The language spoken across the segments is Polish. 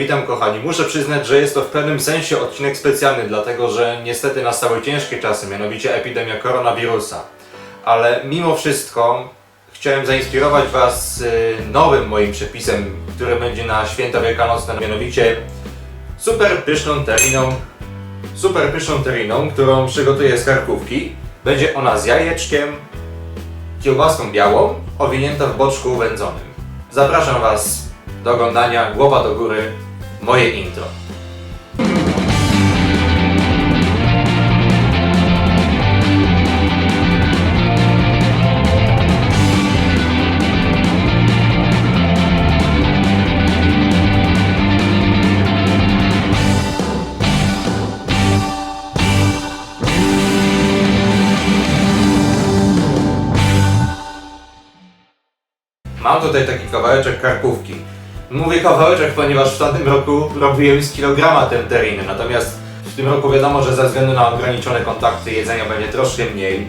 Witam kochani. Muszę przyznać, że jest to w pewnym sensie odcinek specjalny, dlatego że niestety nastały ciężkie czasy, mianowicie epidemia koronawirusa. Ale mimo wszystko chciałem zainspirować Was y, nowym moim przepisem, który będzie na święta wielkanocne, mianowicie super pyszną teriną, super pyszną teriną, którą przygotuję z karkówki. Będzie ona z jajeczkiem, kiełbaską białą, owinięta w boczku wędzonym. Zapraszam Was do oglądania głowa do góry moje intro. Mam tutaj taki kawałeczek karkówki. Mówię kawałeczek, ponieważ w tamtym roku robiłem z kilograma tę terinę, natomiast w tym roku wiadomo, że ze względu na ograniczone kontakty jedzenia będzie troszkę mniej.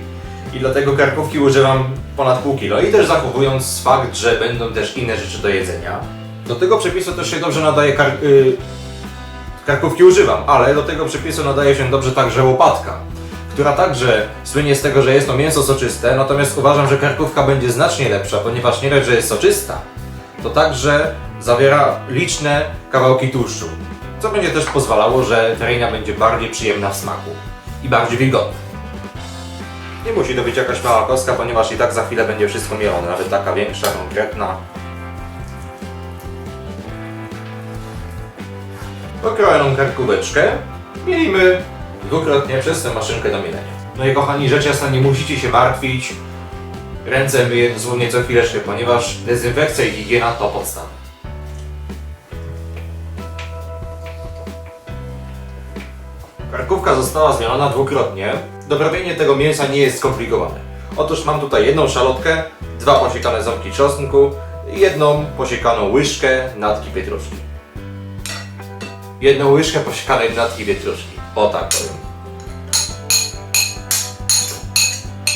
I dlatego karkówki używam ponad pół kilo. I też zachowując fakt, że będą też inne rzeczy do jedzenia. Do tego przepisu też się dobrze nadaje kar y karkówki używam, ale do tego przepisu nadaje się dobrze także łopatka, która także słynie z tego, że jest to mięso soczyste, natomiast uważam, że karkówka będzie znacznie lepsza, ponieważ nie dość, że jest soczysta, to także zawiera liczne kawałki tłuszczu, co będzie też pozwalało, że terena będzie bardziej przyjemna w smaku i bardziej wilgotna. Nie musi to być jakaś mała kostka, ponieważ i tak za chwilę będzie wszystko mielone, nawet taka większa, konkretna. Pokrojoną karkóweczkę mielimy dwukrotnie przez tę maszynkę do mielenia. No i kochani, rzecz jasna, nie musicie się martwić. Ręce myję dosłownie co chwileczkę, ponieważ dezynfekcja i higiena to podstawa. Karkówka została zmielona dwukrotnie. Doprawienie tego mięsa nie jest skomplikowane. Otóż mam tutaj jedną szalotkę, dwa posiekane ząbki czosnku jedną posiekaną łyżkę natki pietruszki. Jedną łyżkę posiekanej natki pietruszki. O tak powiem.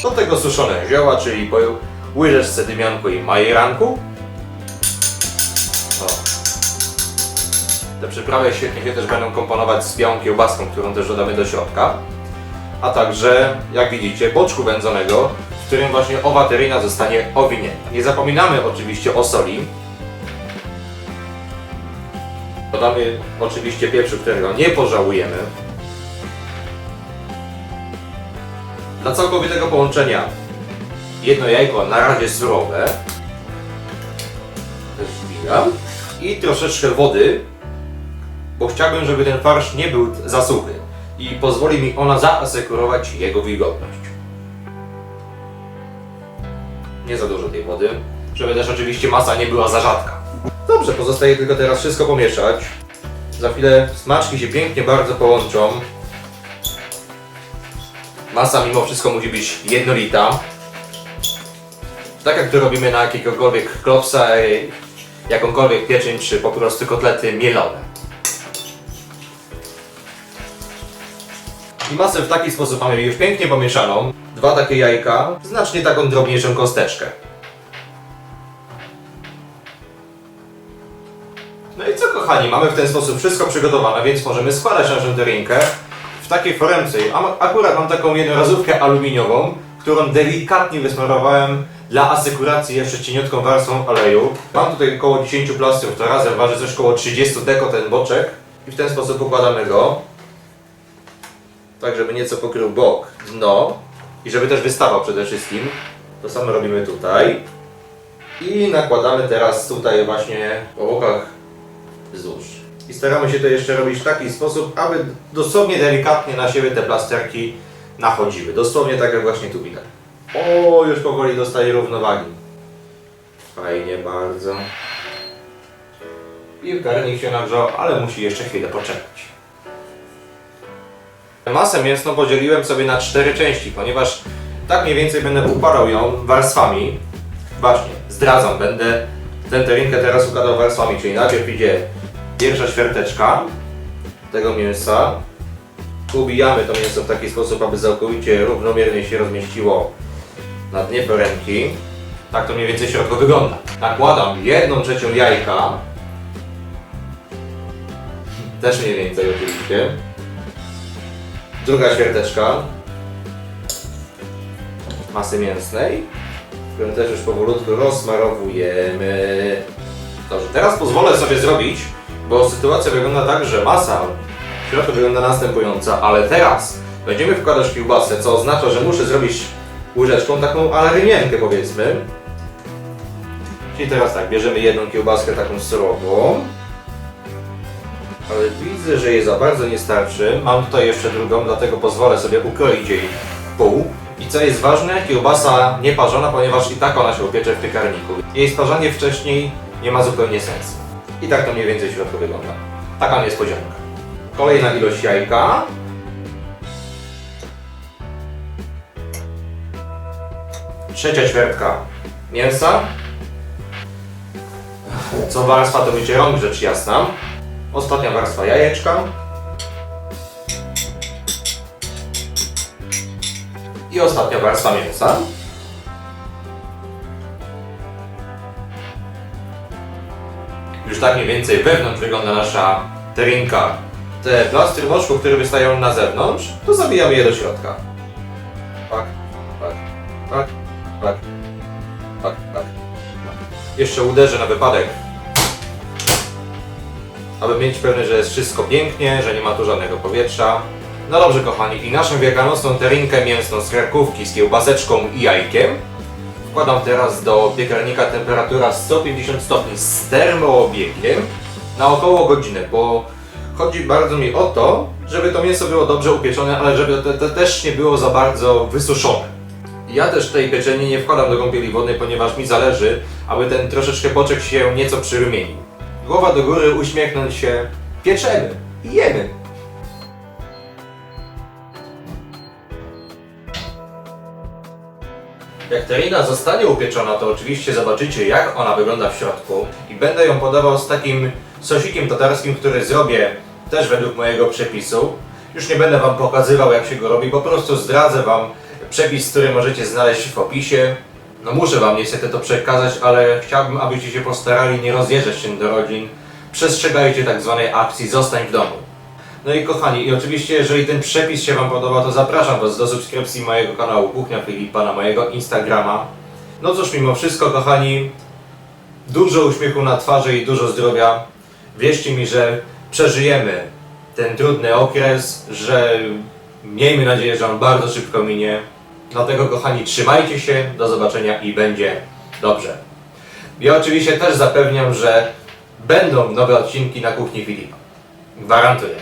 Do tego suszone zioła, czyli po łyżeczce dymianku i majeranku. Te przyprawy świetnie się też będą komponować z białą kiełbaską, którą też dodamy do środka. A także, jak widzicie, boczku wędzonego, w którym właśnie owa teryna zostanie owinięta. Nie zapominamy oczywiście o soli. Dodamy oczywiście pieprzu, którego nie pożałujemy. Dla całkowitego połączenia jedno jajko na razie surowe. Też wbijam. I troszeczkę wody, bo chciałbym, żeby ten farsz nie był za suchy i pozwoli mi ona zaasekurować jego wilgotność. Nie za dużo tej wody, żeby też oczywiście masa nie była za rzadka. Dobrze, pozostaje tylko teraz wszystko pomieszać. Za chwilę smaczki się pięknie bardzo połączą. Masa mimo wszystko musi być jednolita. Tak jak to robimy na jakiegokolwiek klopsa, e, jakąkolwiek pieczeń, czy po prostu kotlety mielone. I masę w taki sposób mamy już pięknie pomieszaną. Dwa takie jajka, znacznie taką drobniejszą kosteczkę. No i co kochani, mamy w ten sposób wszystko przygotowane, więc możemy składać naszą drinkę w takiej foremce. Akurat mam taką jednorazówkę aluminiową, którą delikatnie wysmarowałem dla asekuracji jeszcze cieniutką warstwą oleju. Mam tutaj około 10 plastrów, to razem waży coś około 30 deko ten boczek. I w ten sposób układamy go. Tak, żeby nieco pokrył bok, dno i żeby też wystawał przede wszystkim. To samo robimy tutaj. I nakładamy teraz tutaj właśnie po bokach wzdłuż. I staramy się to jeszcze robić w taki sposób, aby dosłownie delikatnie na siebie te plasterki nachodziły. Dosłownie tak jak właśnie tu widać. O, już powoli dostaje równowagi. Fajnie bardzo. I garnik się nagrzał, ale musi jeszcze chwilę poczekać. Masę mięsną podzieliłem sobie na cztery części, ponieważ tak mniej więcej będę układał ją warstwami. Właśnie, zdradzam, będę tę terinkę teraz układał warstwami, czyli najpierw idzie pierwsza ćwiarteczka tego mięsa. Ubijamy to mięso w taki sposób, aby całkowicie równomiernie się rozmieściło na dnie foremki. Tak to mniej więcej środkowo wygląda. Nakładam jedną trzecią jajka Też mniej więcej oczywiście. Druga ćwiarteczka masy mięsnej, którą też już powolutku rozsmarowujemy. Dobrze, teraz pozwolę sobie zrobić, bo sytuacja wygląda tak, że masa w środku wygląda następująca, ale teraz będziemy wkładać kiełbasę, co oznacza, że muszę zrobić łyżeczką taką arymienkę powiedzmy. Czyli teraz tak, bierzemy jedną kiełbaskę taką surową, ale widzę, że jej za bardzo nie starczy. Mam tutaj jeszcze drugą, dlatego pozwolę sobie ukroić jej pół. I co jest ważne, kiełbasa nie parzona, ponieważ i tak ona się upiecze w piekarniku. Jej sparzanie wcześniej nie ma zupełnie sensu. I tak to mniej więcej w środku wygląda. Taka niespodzianka. Kolejna ilość jajka. Trzecia ćwiartka mięsa. Co warstwa to będzie rąk, rzecz jasna. Ostatnia warstwa jajeczka. I ostatnia warstwa mięsa. Już tak mniej więcej wewnątrz wygląda nasza terinka. Te plastry moczku, które wystają na zewnątrz, to zabijamy je do środka. Tak, tak, tak, tak, tak, tak. Jeszcze uderzę na wypadek, aby mieć pewność, że jest wszystko pięknie, że nie ma tu żadnego powietrza. No dobrze kochani, i naszą wielkanocną terinkę mięsną z krakówki z kiełbaseczką i jajkiem wkładam teraz do piekarnika temperatura 150 stopni z termoobiegiem na około godzinę, bo chodzi bardzo mi o to, żeby to mięso było dobrze upieczone, ale żeby to, to też nie było za bardzo wysuszone. Ja też tej pieczeni nie wkładam do kąpieli wodnej, ponieważ mi zależy, aby ten troszeczkę boczek się nieco przyrumienił. Głowa do góry, uśmiechnąć się, pieczemy i jemy. Jak terina zostanie upieczona, to oczywiście zobaczycie jak ona wygląda w środku i będę ją podawał z takim sosikiem tatarskim, który zrobię też według mojego przepisu. Już nie będę Wam pokazywał jak się go robi, po prostu zdradzę Wam przepis, który możecie znaleźć w opisie. No muszę Wam niestety to przekazać, ale chciałbym, abyście się postarali nie rozjeżdżać się do rodzin. Przestrzegajcie tak zwanej akcji zostań w domu. No i kochani, i oczywiście jeżeli ten przepis się Wam podoba, to zapraszam Was do subskrypcji mojego kanału Kuchnia Filipa na mojego Instagrama. No cóż, mimo wszystko kochani, dużo uśmiechu na twarzy i dużo zdrowia. Wierzcie mi, że przeżyjemy ten trudny okres, że miejmy nadzieję, że on bardzo szybko minie. Dlatego kochani, trzymajcie się, do zobaczenia i będzie dobrze. Ja oczywiście też zapewniam, że będą nowe odcinki na Kuchni Filipa. Gwarantuję.